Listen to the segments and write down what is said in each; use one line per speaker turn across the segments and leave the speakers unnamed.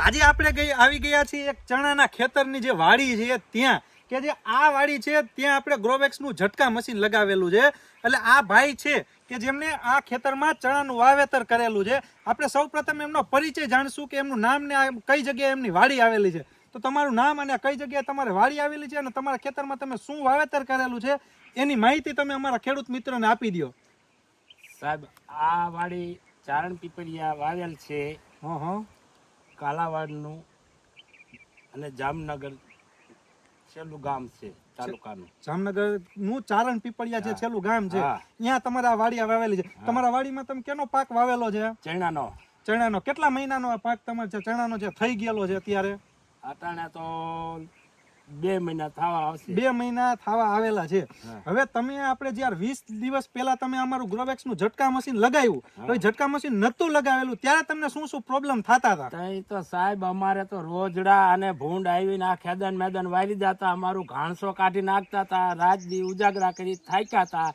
આજે આપણે ગઈ આવી ગયા છીએ એક ચણાના ખેતરની જે વાડી છે ત્યાં. કે જે આ વાડી છે ત્યાં આપણે ગ્રોવેક્સનું ઝટકા મશીન લગાવેલું છે. એટલે આ ભાઈ છે કે જેમને આ ખેતરમાં ચણાનું વાવેતર કરેલું છે. આપણે સૌપ્રથમ એમનો પરિચય જાણશું કે એમનું નામ ને આ કઈ જગ્યાએ એમની વાડી આવેલી છે. તો તમારું નામ અને કઈ જગ્યાએ તમારે વાડી આવેલી છે અને તમારા ખેતરમાં તમે શું વાવેતર કરેલું છે એની માહિતી તમે અમારા ખેડૂત મિત્રોને આપી દો
સાહેબ આ વાડી ચારણ પીપરિયા વાવેલ છે.
હા હા.
કાલાવાડનું અને જામનગર છેલ્લું ગામ છે તાલુકાનું.
જામનગરનું ચારણ પીપળિયા જે છેલ્લું ગામ છે ત્યાં તમારા વાડી વાવેલી છે. તમારા વાડીમાં તમે કેનો પાક વાવેલો છે?
ચણાનો.
ચણાનો. કેટલા મહિનાનો આ પાક તમારે ચણાનો જે થઈ ગયેલો છે અત્યારે?
અટાણે તો બે મહિના થવા આવશે.
બે મહિના થવા આવેલા છે. હવે તમે આપણે જ્યારે વીસ દિવસ પહેલા તમે અમારું ગ્રોવેક્સનું ઝટકા મશીન લગાવ્યું તો એ ઝટકા મશીન નતું લગાવેલું ત્યારે તમને શું શું પ્રોબ્લેમ થતા હતા?
તઈ તો સાહેબ અમારે તો રોજડા અને ભૂંડ આવીને આ ખેદન મેદન વારી જતા અમારું ઘાણસો કાઢી નાખતા હતા રાત દી ઉજાગરા કરી થાક્યા હતા.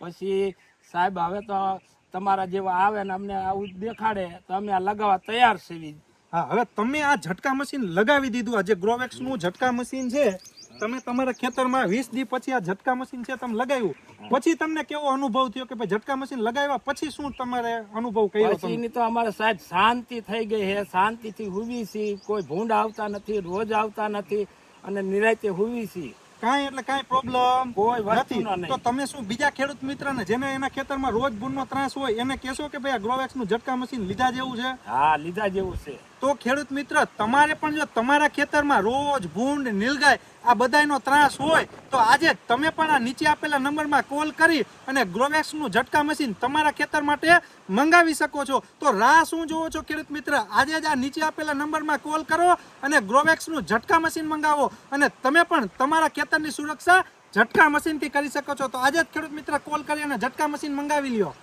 પછી સાહેબ હવે તો તમારા જેવા આવે ને અમને આવું દેખાડે તો અમે આ લગાવવા તૈયાર છીએ.
હા હવે તમે આ ઝટકા મશીન લગાવી દીધું. આ જે ગ્રોવેક્સનું ઝટકા મશીન છે. તમે તમારા ખેતરમાં વીસ દી પછી આ ઝટકા મશીન છે તમે લગાવ્યું. પછી તમને કેવો અનુભવ થયો કે ભાઈ ઝટકા મશીન લગાવ્યા પછી શું તમારે અનુભવ કર્યો
પછીની તો અમારે સાહેબ શાંતિ થઈ ગઈ છે. શાંતિથી હુવી છે કોઈ ભૂંડ આવતા નથી રોજ આવતા નથી અને નિરાયતે હુવી છીએ.
કાંઈ એટલે કાંઈ પ્રોબ્લેમ
કોઈ
નથી. તો તમે શું બીજા ખેડૂત મિત્રને જેને એના ખેતરમાં રોજ ભૂનનો ત્રાસ હોય એને કહેશો કે ભાઈ આ ગ્રોવેક્સનું ઝટકા મશીન લીધા જેવું છે?
હા લીધા જેવું છે.
તો ખેડૂત મિત્ર તમારે પણ જો તમારા ખેતરમાં રોજ ભૂંડ નીલગાય આ બધાનો ત્રાસ હોય તો આજે તમે પણ આ નીચે આપેલા નંબરમાં કોલ કરી અને ગ્રોવેક્સનું ઝટકા મશીન તમારા ખેતર માટે મંગાવી શકો છો. તો રાહ શું જોવો છો ખેડૂત મિત્ર? આજે જ આ નીચે આપેલા નંબરમાં કોલ કરો અને ગ્રોવેક્સનું ઝટકા મશીન મંગાવો અને તમે પણ તમારા ખેતરની સુરક્ષા ઝટકા મશીનથી કરી શકો છો. તો આજે જ ખેડૂત મિત્ર કોલ કરી અને ઝટકા મશીન મંગાવી લ્યો.